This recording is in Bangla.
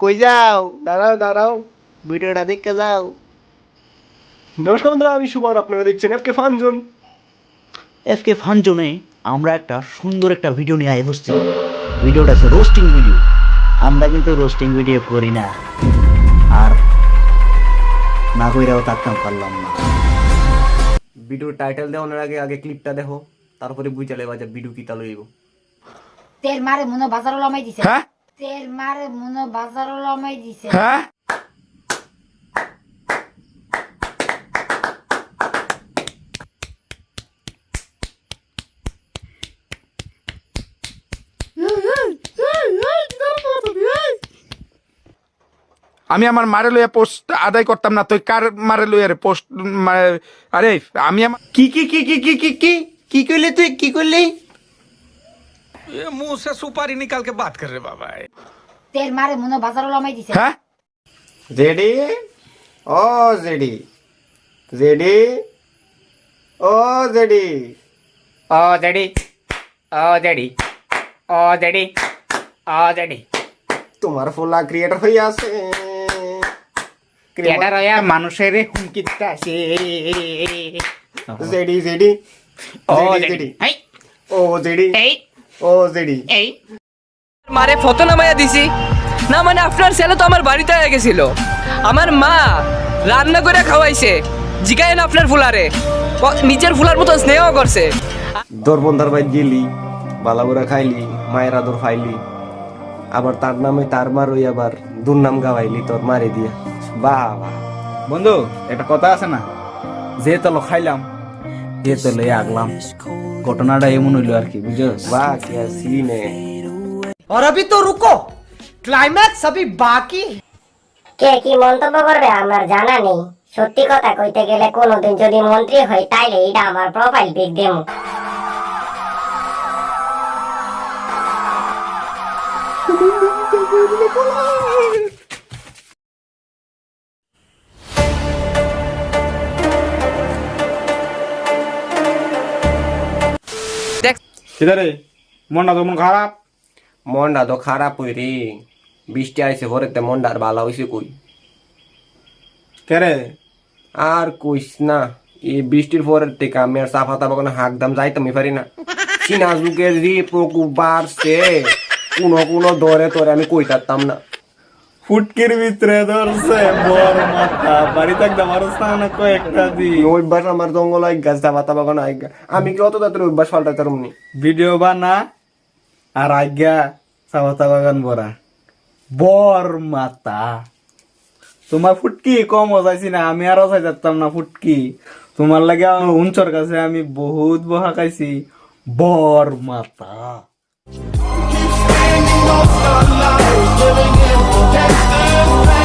কই যাও দাঁড়াও দাঁড়াও ভিডিওটা দেখতে যাও নমস্কার বন্ধুরা আমি সুমন আপনারা দেখছেন এফকে ফানজন এফকে ফান জোনে আমরা একটা সুন্দর একটা ভিডিও নিয়ে বসছি ভিডিওটা আছে রোস্টিং ভিডিও আমরা কিন্তু রোস্টিং ভিডিও করি না। আর না কইরাও থাকতাম পারলাম না। ভিডিও টাইটেল দেওয়ার আগে আগে ক্লিপটা দেখো। তারপরে বুঝালে বাজা ভিডিও কিতা লইব। তের মারে মনে বাজার লমাই দিছে। হ্যাঁ? তের মারে মনে বাজার লমাই হ্যাঁ? আমি আমার মারে লইয়া পোস্ট আদায় করতাম না তুই কার মারে লইয়া রে পোস্ট আরে আমি আমার কি কি কি কি কি কি কি? কইলি তুই? কি করলি मुंह से सुपारी निकाल के बात कर रहे बाबा তের মারে মনে বাজার লমাই দিছে हाँ জেডি ও জেডি জেডি ও জেডি ও জেডি ও জেডি ও জেডি ও জেডি তোমার ফোলা ক্রিয়েটর হয়ে আছে ক্রিয়েটার হইয়া মানুষের হুমকি দিতে আসে জেডি জেডি ও জেডি জেডি জেডি এই ও জেডি এই ও জেডি। এই। মারে ফটো নামাইয়া দিছি। না মানে আপনার ছেলে তো আমার বাড়িতে হয়ে গেছিল। আমার মা রান্না করে খাওয়াইছে। জিগায় না আপনার ফুলারে। নিজের ফুলার মতো স্নেহ করছে। তোর বন্ধার ভাই গেলি বালাবুরা খাইলি মায়ের আদর খাইলি আবার তার নামে তার মার ওই আবার দুর্নাম গাওয়াইলি তোর মারে দিয়ে। বাহ বাহ বন্ধু একটা কথা আছে না? যে তলো খাইলাম যে তলে আগলাম। ঘটনাটা এমন হইলো আর কি বুঝছস বাহ কি সিন और अभी तो रुको क्लाइमैक्स अभी बाकी কে কি মন্তব্য করবে আমার জানা নেই সত্যি কথা কইতে গেলে কোনোদিন যদি মন্ত্রী হই তাইলে এটা আমার প্রোফাইল পিক দেবো কিদারে মনটা তো মন খারাপ? মনটা তো খারাপ হই রে। বৃষ্টি আইছে হরেতে মনটা আর ভালো হইছে কই? কেরে? আর কইস না এই বৃষ্টির পরের থেকে আমি আর সাফা তাপা কোনো হাক দাম যাইতামই পারি না। চীনা যুগের যে প্রকোপ বাড়ছে কোনো কোনো দরে তরে আমি কই থাকতাম না। ফুটকির ভিতরে ধরছে বর মাথা। বাড়ি থাকতে মানুষ না কয়েকটা দি অভ্যাস আমার জঙ্গল আইগা চাফা তাপা কোনো আইগা আমি কি অত তাড়াতাড়ি অভ্যাস পাল্টাতে পারবনি ভিডিও বানা আর আজ্ঞা সাবাতা বাগান বরা বর মাতা তোমার ফুটকি কম হজাইছি না আমি আরও চাই যাতাম না ফুটকি। তোমার লাগে উঞ্চর কাছে আমি বহুত বহা খাইছি। বর মাতা lost our lives living in the